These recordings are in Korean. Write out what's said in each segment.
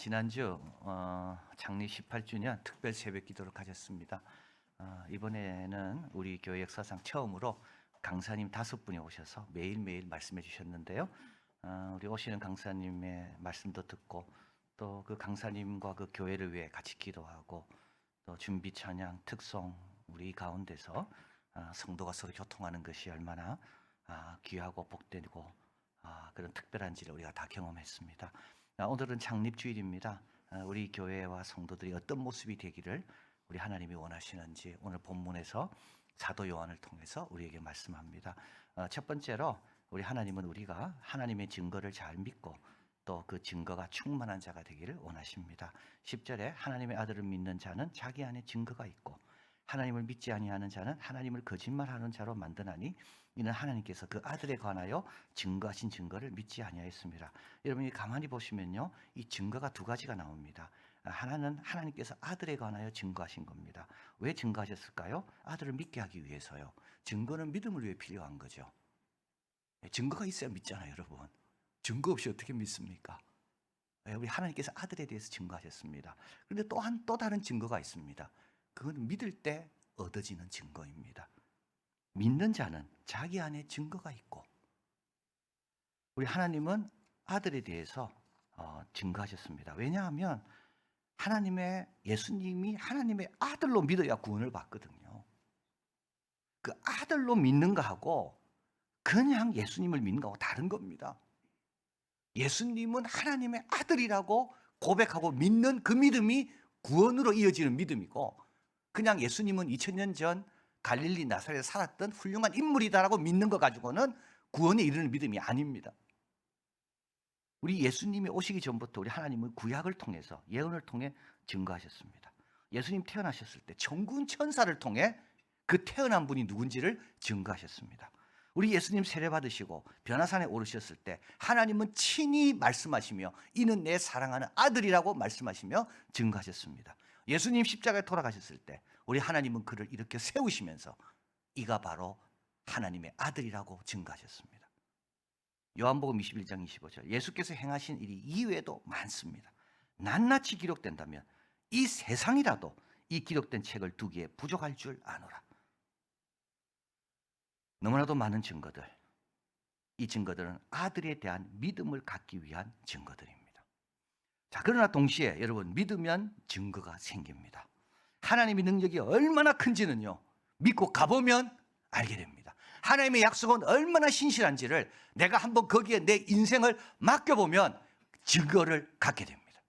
지난주 어, 장립 18주년 특별 새벽 기도를 가졌습니다. 어, 이번에는 우리 교회 역사상 처음으로 강사님 다섯 분이 오셔서 매일매일 말씀해 주셨는데요. 어, 우리 오시는 강사님의 말씀도 듣고 또 그 강사님과 그 교회를 위해 같이 기도하고 또 준비 찬양 특송 우리 가운데서 아, 성도가 서로 교통하는 것이 얼마나 아, 귀하고 복되고 아, 그런 특별한지를 우리가 다 경험했습니다. 아, 오늘은 창립주일입니다. 아, 우리 교회와 성도들이 어떤 모습이 되기를 우리 하나님이 원하시는지 오늘 본문에서 사도 요한을 통해서 우리에게 말씀합니다. 어, 첫 번째로 우리 하나님은 우리가 하나님의 증거를 잘 믿고 또 그 증거가 충만한 자가 되기를 원하십니다. 10절에 하나님의 아들을 믿는 자는 자기 안에 증거가 있고 하나님을 믿지 아니하는 자는 하나님을 거짓말하는 자로 만드나니 이는 하나님께서 그 아들에 관하여 증거하신 증거를 믿지 아니하였습니다. 여러분이 가만히 보시면요, 이 증거가 두 가지가 나옵니다. 하나는 하나님께서 아들에 관하여 증거하신 겁니다. 왜 증거하셨을까요? 아들을 믿게 하기 위해서요. 증거는 믿음을 위해 필요한 거죠. 예, 증거가 있어야 믿잖아요, 여러분. 증거 없이 어떻게 믿습니까? 예, 우리 하나님께서 아들에 대해서 증거하셨습니다. 그런데 또한 또 다른 증거가 있습니다. 그건 믿을 때 얻어지는 증거입니다. 믿는 자는 자기 안에 증거가 있고 우리 하나님은 아들에 대해서 어, 증거하셨습니다. 왜냐하면 하나님의 예수님이 하나님의 아들로 믿어야 구원을 받거든요. 그 아들로 믿는 거하고 그냥 예수님을 믿는 거하고 다른 겁니다. 예수님은 하나님의 아들이라고 고백하고 믿는 그 믿음이 구원으로 이어지는 믿음이고 그냥 예수님은 2000년 전 갈릴리 나사렛에 살았던 훌륭한 인물이다라고 믿는 것 가지고는 구원에 이르는 믿음이 아닙니다. 우리 예수님이 오시기 전부터 우리 하나님은 구약을 통해서 예언을 통해 증거하셨습니다. 예수님 태어나셨을 때 천군 천사를 통해 그 태어난 분이 누군지를 증거하셨습니다. 우리 예수님 세례 받으시고 변화산에 오르셨을 때 하나님은 친히 말씀하시며 이는 내 사랑하는 아들이라고 말씀하시며 증거하셨습니다. 예수님 십자가에 돌아가셨을 때 우리 하나님은 그를 이렇게 세우시면서 이가 바로 하나님의 아들이라고 증거하셨습니다. 요한복음 21장 25절 예수께서 행하신 일이 이외에도 많습니다. 낱낱이 기록된다면 이 세상이라도 이 기록된 책을 두기에 부족할 줄 아노라. 너무나도 많은 증거들. 이 증거들은 아들에 대한 믿음을 갖기 위한 증거들입니다. 자, 그러나 동시에 여러분 믿으면 증거가 생깁니다. 하나님의 능력이 얼마나 큰지는요. 믿고 가보면 알게 됩니다. 하나님의 약속은 얼마나 신실한지를 내가 한번 거기에 내 인생을 맡겨보면 증거를 갖게 됩니다.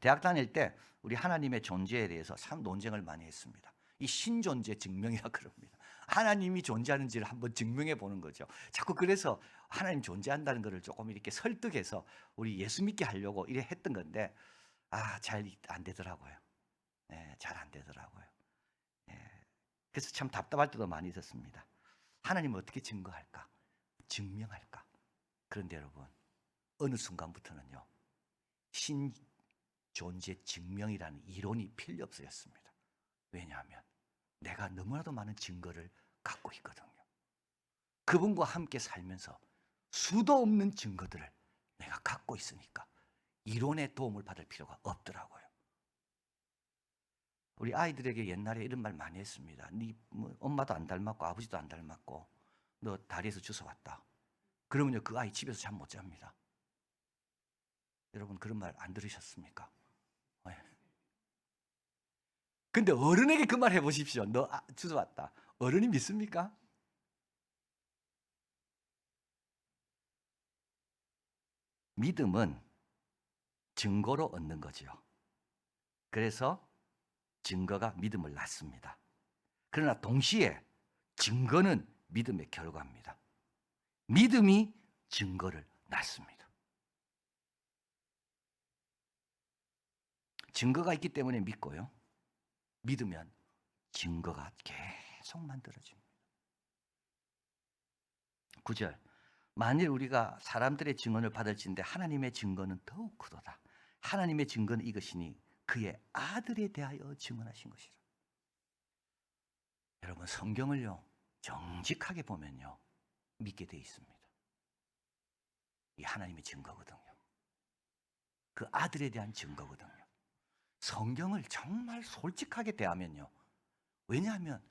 대학 다닐 때 우리 하나님의 존재에 대해서 참 논쟁을 많이 했습니다. 이 신존재 증명이라 그럽니다. 하나님이 존재하는지를 한번 증명해 보는 거죠. 자꾸 그래서 하나님 존재한다는 것을 조금 이렇게 설득해서 우리 예수 믿게 하려고 이래 했던 건데 아, 잘 안 되더라고요. 네, 잘안 되더라고요. 네, 그래서 참 답답할 때도 많이 있었습니다. 하나님을 어떻게 증거할까? 증명할까? 그런데 여러분, 어느 순간부터는요, 신 존재 증명이라는 이론이 필요 없어졌습니다. 왜냐하면 내가 너무나도 많은 증거를 갖고 있거든요. 그분과 함께 살면서 수도 없는 증거들을 내가 갖고 있으니까 이론의 도움을 받을 필요가 없더라고요. 우리 아이들에게 옛날에 이런 말 많이 했습니다. 네 뭐 엄마도 안 닮았고 아버지도 안 닮았고 너 다리에서 주워 왔다. 그러면요 그 아이 집에서 잠 못 잡니다. 여러분 그런 말 안 들으셨습니까? 네. 근데 어른에게 그 말 해보십시오. 너 아, 주워 왔다. 어른이 믿습니까? 믿음은 증거로 얻는 거죠. 그래서 증거가 믿음을 낳습니다. 그러나 동시에 증거는 믿음의 결과입니다. 믿음이 증거를 낳습니다. 증거가 있기 때문에 믿고요. 믿으면 증거가 계속 만들어집니다. 9절. 만일 우리가 사람들의 증언을 받을진데 하나님의 증거는 더욱 크도다. 하나님의 증거는 이것이니 그의 아들에 대하여 증언하신 것이라. 여러분 성경을요 정직하게 보면요 믿게 돼 있습니다. 이 하나님의 증거거든요. 그 아들에 대한 증거거든요. 성경을 정말 솔직하게 대하면요. 왜냐하면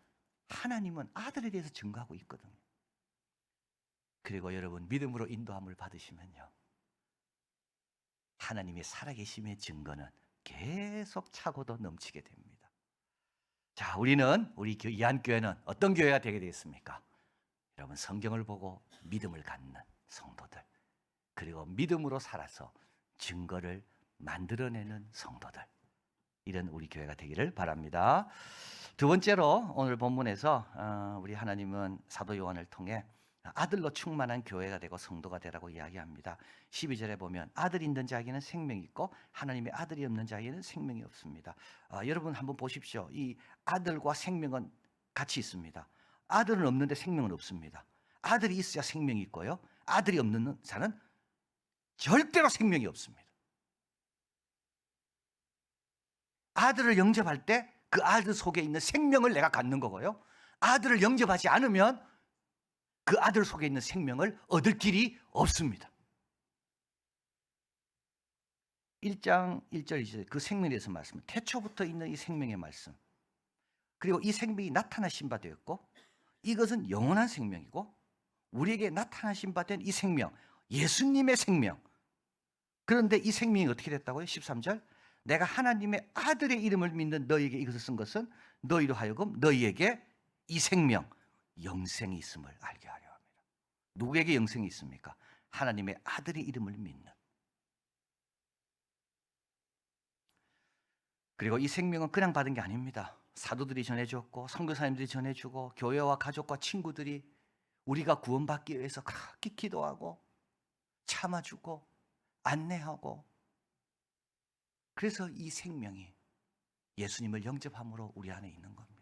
하나님은 아들에 대해서 증거하고 있거든요. 그리고 여러분 믿음으로 인도함을 받으시면요. 하나님의 살아계심의 증거는 계속 차고도 넘치게 됩니다. 자, 우리는 우리 교- 이한교회는 어떤 교회가 되게 되겠습니까? 여러분 성경을 보고 믿음을 갖는 성도들 그리고 믿음으로 살아서 증거를 만들어내는 성도들 이런 우리 교회가 되기를 바랍니다. 두 번째로 오늘 본문에서 어, 우리 하나님은 사도 요한을 통해 아들로 충만한 교회가 되고 성도가 되라고 이야기합니다. 12절에 보면 아들 있는 자에게는 생명이 있고 하나님의 아들이 없는 자에게는 생명이 없습니다. 아, 여러분 한번 보십시오. 이 아들과 생명은 같이 있습니다. 아들은 없는데 생명은 없습니다. 아들이 있어야 생명이 있고요. 아들이 없는 자는 절대로 생명이 없습니다. 아들을 영접할 때 그 아들 속에 있는 생명을 내가 갖는 거고요. 아들을 영접하지 않으면 그 아들 속에 있는 생명을 얻을 길이 없습니다. 1장 1절 2절 그 생명에 대해서 말씀. 태초부터 있는 이 생명의 말씀. 그리고 이 생명이 나타나신 바 되었고 이것은 영원한 생명이고 우리에게 나타나신 바 된 이 생명, 예수님의 생명. 그런데 이 생명이 어떻게 됐다고요? 13절. 내가 하나님의 아들의 이름을 믿는 너희에게 이것을 쓴 것은 너희로 하여금 너희에게 이 생명, 영생이 있음을 알게 하려 합니다. 누구에게 영생이 있습니까? 하나님의 아들의 이름을 믿는. 그리고 이 생명은 그냥 받은 게 아닙니다. 사도들이 전해주었고 선교사님들이 전해주고 교회와 가족과 친구들이 우리가 구원받기 위해서 그렇게 기도하고 참아주고 안내하고 그래서 이 생명이 예수님을 영접함으로 우리 안에 있는 겁니다.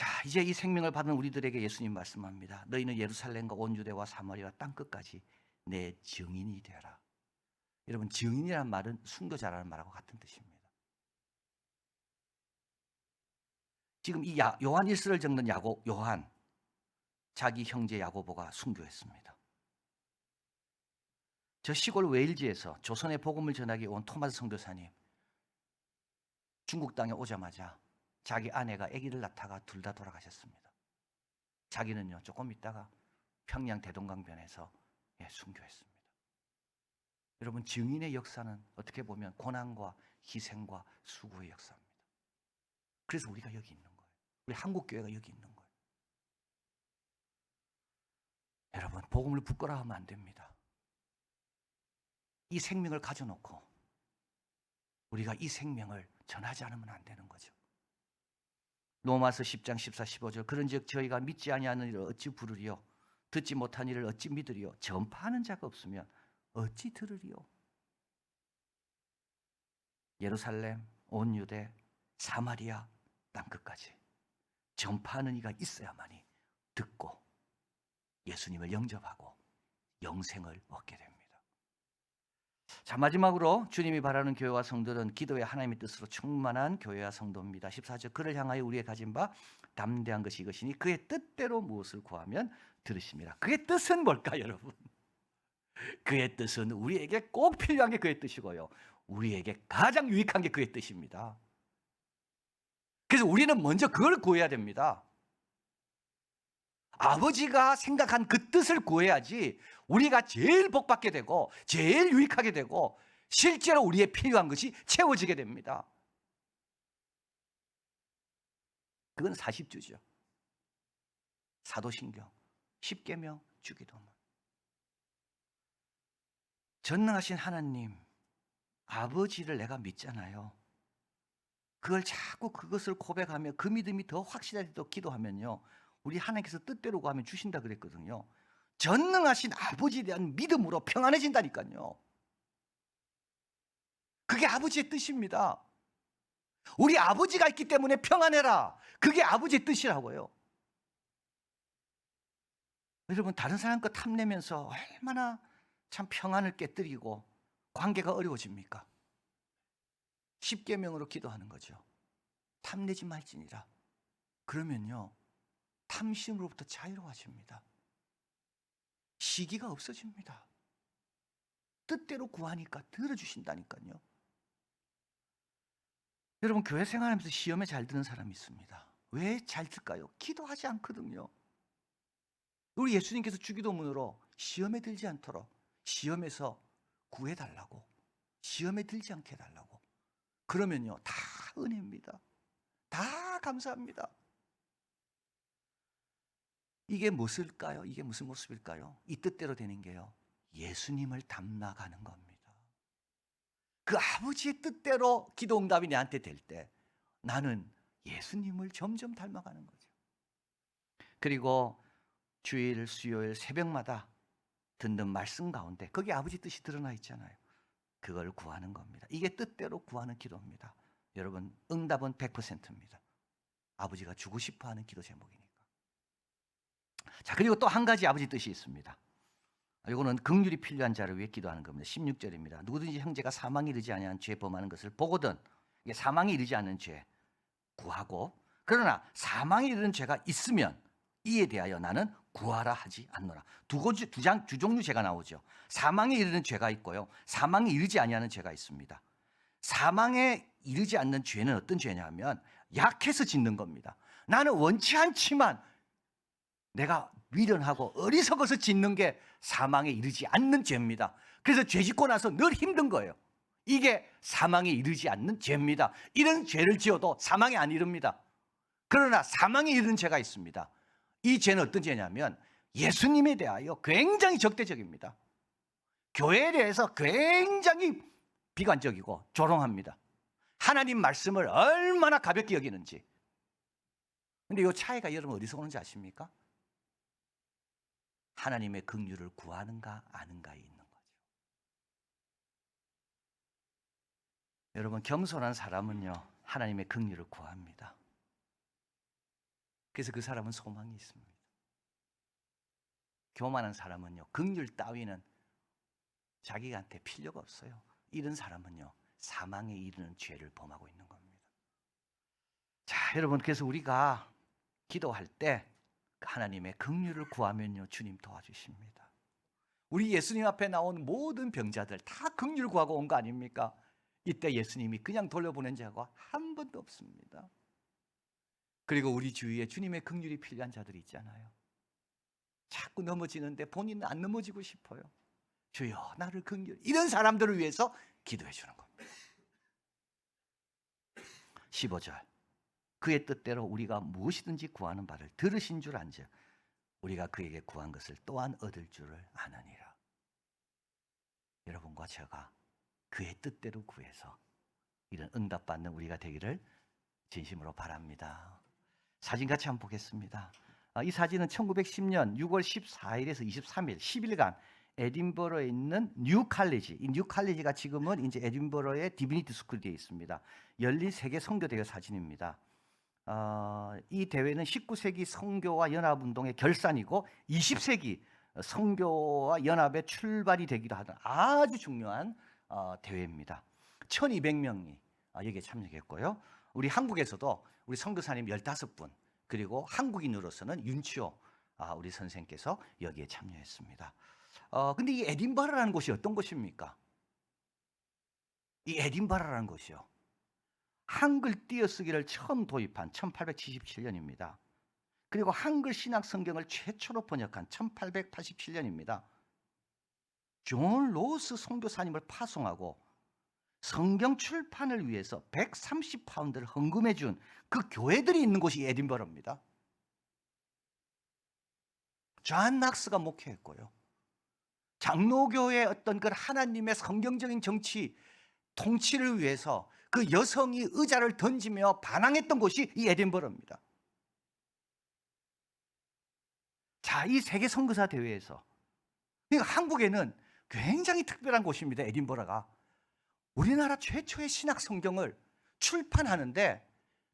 자, 이제 이 생명을 받은 우리들에게 예수님 말씀합니다. 너희는 예루살렘과 온 유대와 사마리아 땅 끝까지 내 증인이 되라. 여러분 증인이란 말은 순교자라는 말하고 같은 뜻입니다. 지금 이 야, 요한 일서를 적는 야고 요한 자기 형제 야고보가 순교했습니다. 저 시골 웨일즈에서 조선의 복음을 전하기 온 토마스 선교사님 중국 땅에 오자마자 자기 아내가 아기를 낳다가 둘 다 돌아가셨습니다. 자기는요 조금 있다가 평양 대동강변에서 예, 순교했습니다. 여러분 증인의 역사는 어떻게 보면 고난과 희생과 수고의 역사입니다. 그래서 우리가 여기 있는 거예요. 우리 한국 교회가 여기 있는 거예요. 여러분 복음을 부끄러워하면 안 됩니다. 이 생명을 가져놓고 우리가 이 생명을 전하지 않으면 안 되는 거죠. 로마서 10장 14, 15절 그런즉 저희가 믿지 아니하는 일을 어찌 부르리요? 듣지 못한 일을 어찌 믿으리요? 전파하는 자가 없으면 어찌 들으리요? 예루살렘 온 유대 사마리아 땅 끝까지 전파하는 이가 있어야만이 듣고 예수님을 영접하고 영생을 얻게 됩니다. 자 마지막으로 주님이 바라는 교회와 성도는 기도의 하나님의 뜻으로 충만한 교회와 성도입니다. 14절 그를 향하여 우리의 가진 바 담대한 것이 이것이니 그의 뜻대로 무엇을 구하면 들으십니다. 그의 뜻은 뭘까 여러분? 그의 뜻은 우리에게 꼭 필요한 게 그의 뜻이고요. 우리에게 가장 유익한 게 그의 뜻입니다. 그래서 우리는 먼저 그걸 구해야 됩니다. 아버지가 생각한 그 뜻을 구해야지 우리가 제일 복받게 되고 제일 유익하게 되고 실제로 우리의 필요한 것이 채워지게 됩니다. 그건 40주죠. 사도신경, 십계명, 주기도문. 전능하신 하나님, 아버지를 내가 믿잖아요. 그걸 자꾸 그것을 고백하며 그 믿음이 더 확실하게 기도하면요. 우리 하나님께서 뜻대로 구하면 주신다 그랬거든요. 전능하신 아버지에 대한 믿음으로 평안해진다니까요. 그게 아버지의 뜻입니다. 우리 아버지가 있기 때문에 평안해라. 그게 아버지의 뜻이라고요. 여러분 다른 사람 것 탐내면서 얼마나 참 평안을 깨뜨리고 관계가 어려워집니까? 십계명으로 기도하는 거죠. 탐내지 말지니라. 그러면요. 탐심으로부터 자유로워집니다. 시기가 없어집니다. 뜻대로 구하니까 들어주신다니까요. 여러분 교회 생활하면서 시험에 잘 드는 사람이 있습니다. 왜 잘 들까요? 기도하지 않거든요. 우리 예수님께서 주기도문으로 시험에 들지 않도록 시험에서 구해달라고 시험에 들지 않게 해달라고 그러면요 다 은혜입니다. 다 감사합니다. 이게 무엇일까요? 이게 무슨 모습일까요? 이 뜻대로 되는 게요. 예수님을 닮나가는 겁니다. 그 아버지의 뜻대로 기도 응답이 내한테 될 때 나는 예수님을 점점 닮아가는 거죠. 그리고 주일, 수요일, 새벽마다 듣는 말씀 가운데 거기 아버지 뜻이 드러나 있잖아요. 그걸 구하는 겁니다. 이게 뜻대로 구하는 기도입니다. 여러분, 응답은 100%입니다. 아버지가 주고 싶어 하는 기도 제목이니까. 자, 그리고 또 한 가지 아버지 뜻이 있습니다. 이거는 긍휼이 필요한 자를 위해 기도하는 겁니다. 16절입니다. 누구든지 형제가 사망에 이르지 아니한 죄 범하는 것을 보거든 이게 사망에 이르지 않는 죄 구하고 그러나 사망에 이르는 죄가 있으면 이에 대하여 나는 구하라 하지 않노라. 두 가지 두장 두 종류 죄가 나오죠. 사망에 이르는 죄가 있고요. 사망에 이르지 아니하는 죄가 있습니다. 사망에 이르지 않는 죄는 어떤 죄냐면 약해서 짓는 겁니다. 나는 원치 않지만 내가 미련하고 어리석어서 짓는 게 사망에 이르지 않는 죄입니다. 그래서 죄 짓고 나서 늘 힘든 거예요. 이게 사망에 이르지 않는 죄입니다. 이런 죄를 지어도 사망에 안 이릅니다. 그러나 사망에 이르는 죄가 있습니다. 이 죄는 어떤 죄냐면 예수님에 대하여 굉장히 적대적입니다. 교회에 대해서 굉장히 비관적이고 조롱합니다. 하나님 말씀을 얼마나 가볍게 여기는지. 근데 이 차이가 여러분 어디서 오는지 아십니까? 하나님의 긍휼을 구하는가 아는가에 있는 거죠. 여러분 겸손한 사람은요 하나님의 긍휼을 구합니다. 그래서 그 사람은 소망이 있습니다. 교만한 사람은요 긍휼 따위는 자기한테 필요가 없어요. 이런 사람은요 사망에 이르는 죄를 범하고 있는 겁니다. 자 여러분 그래서 우리가 기도할 때 하나님의 긍휼을 구하면요 주님 도와주십니다. 우리 예수님 앞에 나온 모든 병자들 다 긍휼 구하고 온 거 아닙니까? 이때 예수님이 그냥 돌려보낸 자가 한 번도 없습니다. 그리고 우리 주위에 주님의 긍휼이 필요한 자들이 있잖아요. 자꾸 넘어지는데 본인은 안 넘어지고 싶어요. 주여 나를 긍휼 이런 사람들을 위해서 기도해 주는 겁니다. 15절 그의 뜻대로 우리가 무엇이든지 구하는 바를 들으신 줄 안즉 우리가 그에게 구한 것을 또한 얻을 줄을 아느니라. 여러분과 제가 그의 뜻대로 구해서 이런 응답받는 우리가 되기를 진심으로 바랍니다. 사진 같이 한번 보겠습니다. 아, 이 사진은 1910년 6월 14일에서 23일 10일간 에딘버러에 있는 뉴 칼리지, 이 뉴 칼리지가 지금은 이제 에딘버러의 디비니티 스쿨에 있습니다. 열린 세계 성교 대회 사진입니다. 어, 이 대회는 19세기 성교와 연합운동의 결산이고 20세기 성교와 연합의 출발이 되기도 하던 아주 중요한 어, 대회입니다. 1200명이 어, 여기에 참여했고요. 우리 한국에서도 우리 선교사님 15분 그리고 한국인으로서는 윤치호 아, 우리 선생께서 여기에 참여했습니다. 어, 근데 이 에딘버러라는 곳이 어떤 곳입니까? 이 에딘버러라는 곳이요. 한글 띄어쓰기를 처음 도입한 1877년입니다. 그리고 한글 신약 성경을 최초로 번역한 1887년입니다. 존 로스 선교사님을 파송하고 성경 출판을 위해서 130파운드를 헌금해 준 그 교회들이 있는 곳이 에딘버러입니다. 존 낙스가 목회했고요. 장로교의 어떤 그 하나님의 성경적인 정치 통치를 위해서 그 여성이 의자를 던지며 반항했던 곳이 이 에딘버러입니다. 자, 이 세계 선교사 대회에서 그러니까 한국에는 굉장히 특별한 곳입니다. 에딘버러가 우리나라 최초의 신학 성경을 출판하는데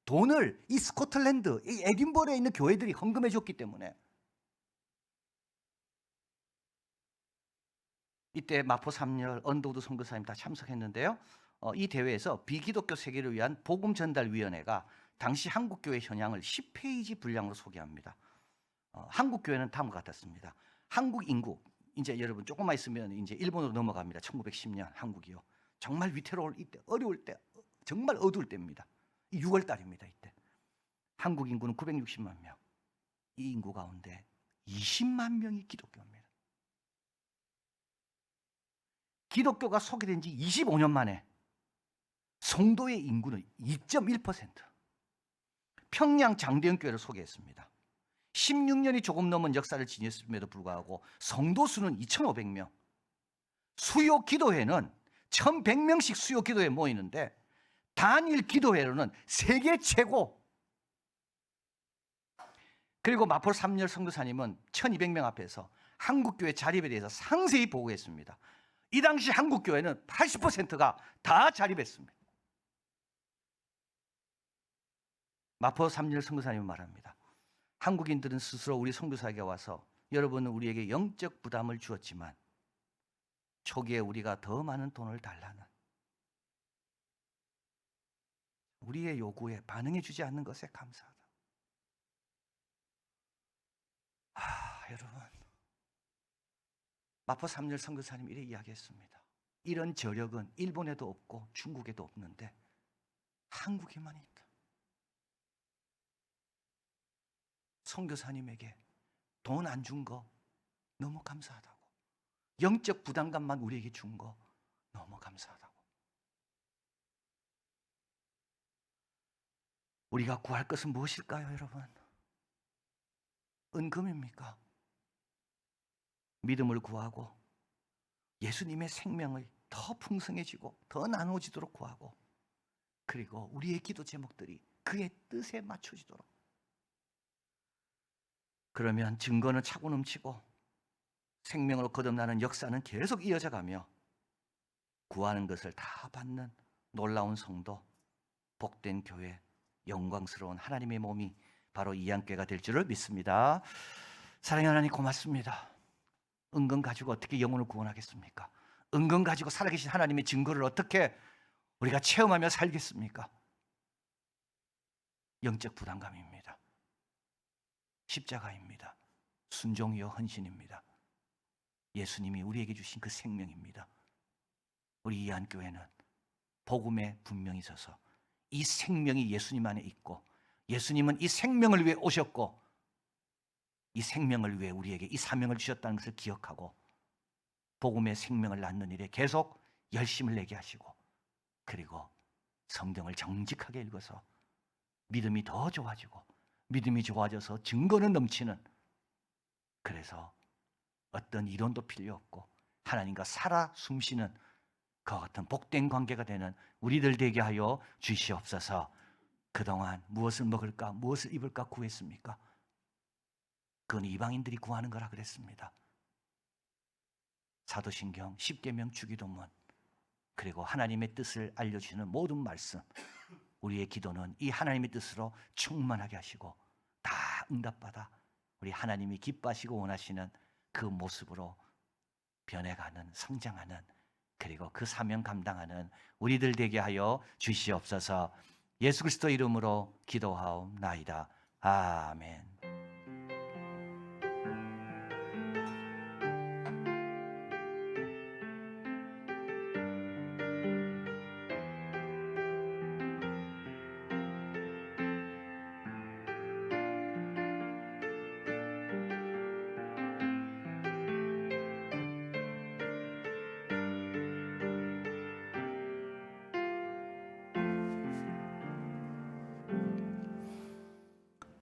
돈을 이 스코틀랜드, 이 에딘버러에 있는 교회들이 헌금해 줬기 때문에 이때 마포 3열 언더우드 선교사님 다 참석했는데요. 어, 이 대회에서 비기독교 세계를 위한 복음 전달 위원회가 당시 한국 교회 현황을 10페이지 분량으로 소개합니다. 어, 한국 교회는 다음과 같았습니다. 한국 인구 이제 여러분 조금만 있으면 이제 일본으로 넘어갑니다. 1910년 한국이요. 정말 위태로울 이때 어려울 때 정말 어두울 때입니다. 6월 달입니다. 이때 한국 인구는 960만 명. 이 인구 가운데 20만 명이 기독교입니다. 기독교가 소개된 지 25년 만에 성도의 인구는 2.1%. 평양 장대현 교회를 소개했습니다. 16년이 조금 넘은 역사를 지녔음에도 불구하고 성도 수는 2,500명. 수요 기도회는 1,100명씩 수요 기도회 모이는데 단일 기도회로는 세계 최고. 그리고 마포 삼열 성도사님은 1,200명 앞에서 한국교회 자립에 대해서 상세히 보고했습니다. 이 당시 한국교회는 80%가 다 자립했습니다. 마포 삼열 성도사님은 말합니다. 한국인들은 스스로 우리 선교사에게 와서 여러분은 우리에게 영적 부담을 주었지만 초기에 우리가 더 많은 돈을 달라는 우리의 요구에 반응해 주지 않는 것에 감사하다. 아, 여러분. 마포 삼열 선교사님 이래 이야기했습니다. 이런 저력은 일본에도 없고 중국에도 없는데 한국에만 있다. 선교사님에게 돈 안 준 거 너무 감사하다고. 영적 부담감만 우리에게 준 거 너무 감사하다고. 우리가 구할 것은 무엇일까요, 여러분? 은금입니까? 믿음을 구하고 예수님의 생명을 더 풍성해지고 더 나누어지도록 구하고 그리고 우리의 기도 제목들이 그의 뜻에 맞춰지도록 그러면 증거는 차고 넘치고 생명으로 거듭나는 역사는 계속 이어져 가며 구하는 것을 다 받는 놀라운 성도, 복된 교회, 영광스러운 하나님의 몸이 바로 이양교회가 될 줄을 믿습니다. 사랑의 하나님 고맙습니다. 은근 가지고 어떻게 영혼을 구원하겠습니까? 은근 가지고 살아계신 하나님의 증거를 어떻게 우리가 체험하며 살겠습니까? 영적 부담감입니다. 십자가입니다. 순종이요 헌신입니다. 예수님이 우리에게 주신 그 생명입니다. 우리 이한 교회는 복음에 분명히 서서 이 생명이 예수님 안에 있고 예수님은 이 생명을 위해 오셨고 이 생명을 위해 우리에게 이 사명을 주셨다는 것을 기억하고 복음의 생명을 낳는 일에 계속 열심을 내게 하시고 그리고 성경을 정직하게 읽어서 믿음이 더 좋아지고 믿음이 좋아져서 증거는 넘치는 그래서 어떤 이론도 필요 없고 하나님과 살아 숨쉬는 그와 같은 복된 관계가 되는 우리들 되게 하여 주시옵소서. 그동안 무엇을 먹을까, 무엇을 입을까 구했습니까? 그건 이방인들이 구하는 거라 그랬습니다. 사도신경, 십계명, 주기도문, 그리고 하나님의 뜻을 알려주시는 모든 말씀, 우리의 기도는 이 하나님의 뜻으로 충만하게 하시고 다 응답받아 우리 하나님이 기뻐하시고 원하시는 그 모습으로 변해가는 성장하는 그리고 그 사명 감당하는 우리들 되게 하여 주시옵소서. 예수 그리스도 이름으로 기도하옵나이다. 아멘.